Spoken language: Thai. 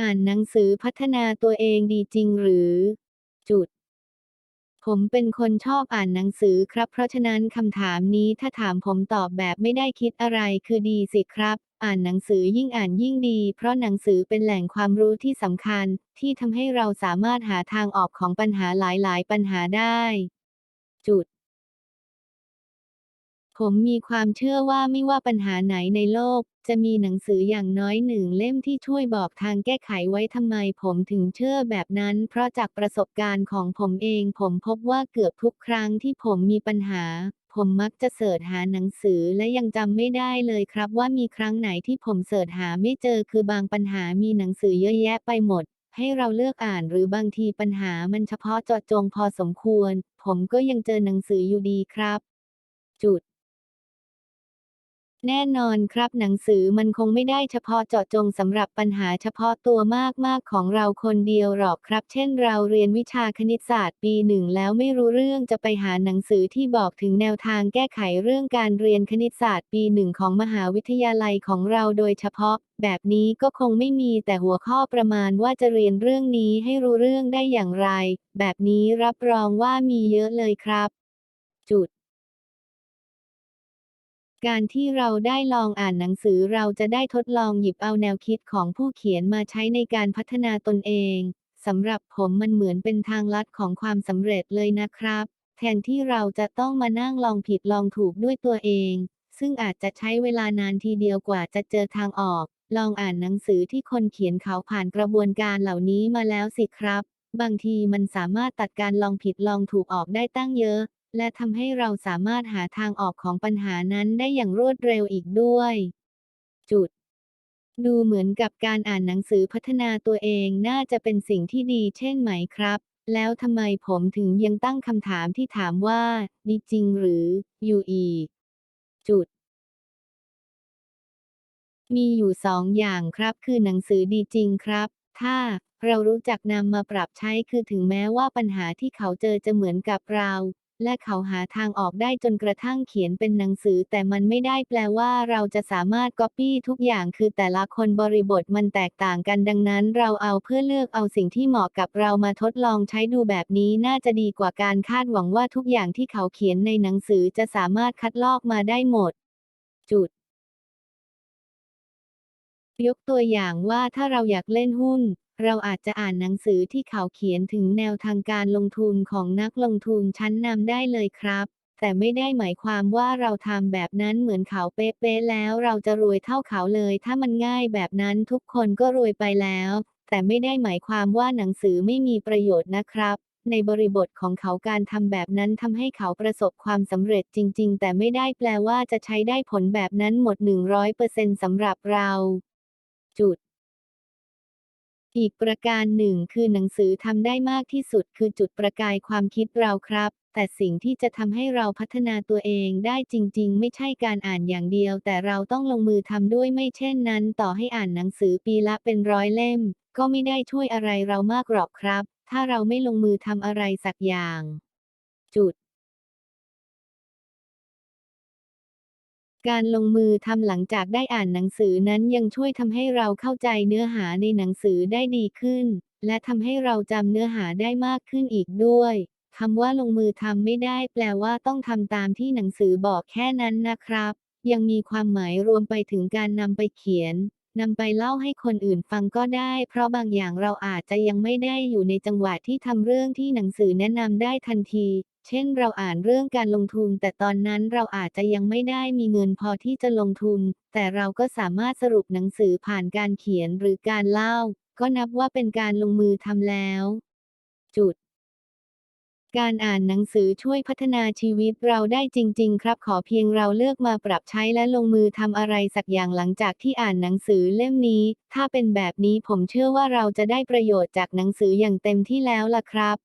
อ่านหนังสือพัฒนาตัวเองดีจริงหรือ จุด ผมเป็นคนชอบอ่านหนังสือครับ เพราะฉะนั้นคำถามนี้ถ้าถามผมตอบแบบไม่ได้คิดอะไรคือดีสิครับ อ่านหนังสือยิ่งอ่านยิ่งดี เพราะหนังสือเป็นแหล่งความรู้ที่สำคัญ ที่ทำให้เราสามารถหาทางออกของปัญหาหลาย ๆ ปัญหาได้ จุด ผมมีความเชื่อว่าไม่ว่าปัญหาไหนในโลก จะมีหนังสืออย่างน้อยหนึ่งเล่มที่ช่วยบอกทางแก้ไขไว้ทำไมผมถึงเชื่อแบบนั้น เพราะจากประสบการณ์ของผมเอง ผมพบว่าเกือบทุกครั้งที่ผมมีปัญหา ผมมักจะเสิร์ชหาหนังสือและยังจำไม่ได้เลยครับว่ามีครั้งไหนที่ผมเสิร์ชหาไม่เจอคือบางปัญหามีหนังสือเยอะแยะไปหมดให้เราเลือกอ่านหรือบางทีปัญหามันเฉพาะเจาะจงพอสมควร ผมก็ยังเจอหนังสืออยู่ดีครับ จุด แน่นอนครับหนังสือมันคงไม่ได้เฉพาะเจาะจงสำหรับปัญหาเฉพาะตัวมากๆของเราคนเดียวหรอกครับ เช่นเราเรียนวิชาคณิตศาสตร์ปีหนึ่งแล้วไม่รู้เรื่องจะไปหาหนังสือที่บอกถึงแนวทางแก้ไขเรื่องการเรียนคณิตศาสตร์ปีหนึ่งของมหาวิทยาลัยของเราโดยเฉพาะ แบบนี้ก็คงไม่มีแต่หัวข้อประมาณว่าจะเรียนเรื่องนี้ให้รู้เรื่องได้อย่างไร แบบนี้รับรองว่ามีเยอะเลยครับ จุด การที่เราได้ลองอ่านหนังสือเราจะได้ทดลองหยิบเอาแนวคิดของผู้เขียนมาใช้ในการพัฒนาตนเองสำหรับผมมันเหมือนเป็นทางลัดของความสำเร็จเลยนะครับ แทนที่เราจะต้องมานั่งลองผิดลองถูกด้วยตัวเอง ซึ่งอาจจะใช้เวลานานทีเดียวกว่าจะเจอทางออก ลองอ่านหนังสือที่คนเขียนเขาผ่านกระบวนการเหล่านี้มาแล้วสิครับ บางทีมันสามารถตัดการลองผิดลองถูกออกได้ตั้งเยอะ และทำให้เราสามารถหาทางออกของปัญหานั้นได้อย่างรวดเร็วอีกด้วย จุด ดูเหมือนกับการอ่านหนังสือพัฒนาตัวเองน่าจะเป็นสิ่งที่ดีเช่นไหมครับ แล้วทำไมผมถึงยังตั้งคำถามที่ถามว่า ดีจริงหรือ อยู่อีก จุดมีอยู่สองอย่างครับคือหนังสือดีจริงครับ ถ้าเรารู้จักนำมาปรับใช้คือถึงแม้ว่าปัญหาที่เขาเจอจะเหมือนกับเรา และเขาหาทางออกได้จนกระทั่งเขียนเป็นหนังสือ แต่มันไม่ได้แปลว่าเราจะสามารถก๊อปปี้ทุกอย่างคือแต่ละคนบริบทมันแตกต่างกันดังนั้น เราเอาเพื่อเลือกเอาสิ่งที่เหมาะกับเรามาทดลองใช้ดูแบบนี้น่าจะดีกว่าการคาดหวังว่าทุกอย่างที่เขาเขียนในหนังสือจะสามารถคัดลอกมาได้หมด จุด ยกตัวอย่างว่าถ้าเราอยากเล่นหุ้น เราอาจจะอ่านหนังสือที่เขาเขียนถึงแนวทางการลงทุนของนักลงทุนชั้นนำได้เลยครับ แต่ไม่ได้หมายความว่าเราทำแบบนั้นเหมือนเขาเป๊ะๆแล้วเราจะรวยเท่าเขาเลย ถ้ามันง่ายแบบนั้นทุกคนก็รวยไปแล้ว แต่ไม่ได้หมายความว่าหนังสือไม่มีประโยชน์นะครับในบริบทของเขาการทำแบบนั้นทำให้เขาประสบความสำเร็จจริง ๆ แต่ไม่ได้แปลว่าจะใช้ได้ผลแบบนั้นหมด 100%สำหรับเรา จุด อีกประการหนึ่งคือหนังสือทำได้มากที่สุดคือจุดประกายความคิดเราครับ แต่สิ่งที่จะทำให้เราพัฒนาตัวเองได้จริง ๆ ไม่ใช่การอ่านอย่างเดียว แต่เราต้องลงมือทำด้วยไม่เช่นนั้น ต่อให้อ่านหนังสือปีละเป็นร้อยเล่ม ก็ไม่ได้ช่วยอะไรเรามากหรอกครับ ถ้าเราไม่ลงมือทำอะไรสักอย่าง จุด การลงมือทำหลังจากได้อ่านหนังสือนั้นยังช่วยทำให้เราเข้าใจเนื้อหาในหนังสือได้ดีขึ้น และทำให้เราจำเนื้อหาได้มากขึ้นอีกด้วยคำว่าลงมือทำไม่ได้ แปลว่าต้องทำตามที่หนังสือบอกแค่นั้นนะครับ ยังมีความหมายรวมไปถึงการนำไปเขียนนำไปเล่าให้คนอื่นฟังก็ได้ เพราะบางอย่างเราอาจจะยังไม่ได้อยู่ในจังหวะที่ทำเรื่องที่หนังสือแนะนำได้ทันที เช่นเราอ่านเรื่องการลงทุน แต่ตอนนั้นเราอาจจะยังไม่ได้มีเงินพอที่จะลงทุน แต่เราก็สามารถสรุปหนังสือผ่านการเขียนหรือการเล่า ก็นับว่าเป็นการลงมือทำแล้ว จุด การอ่านหนังสือช่วยพัฒนาชีวิตเราได้จริง ๆ ครับ ขอเพียงเราเลือกมาปรับใช้และลงมือทำอะไรสักอย่างหลังจากที่อ่านหนังสือเล่มนี้ ถ้าเป็นแบบนี้ผมเชื่อว่าเราจะได้ประโยชน์จากหนังสืออย่างเต็มที่แล้วล่ะครับ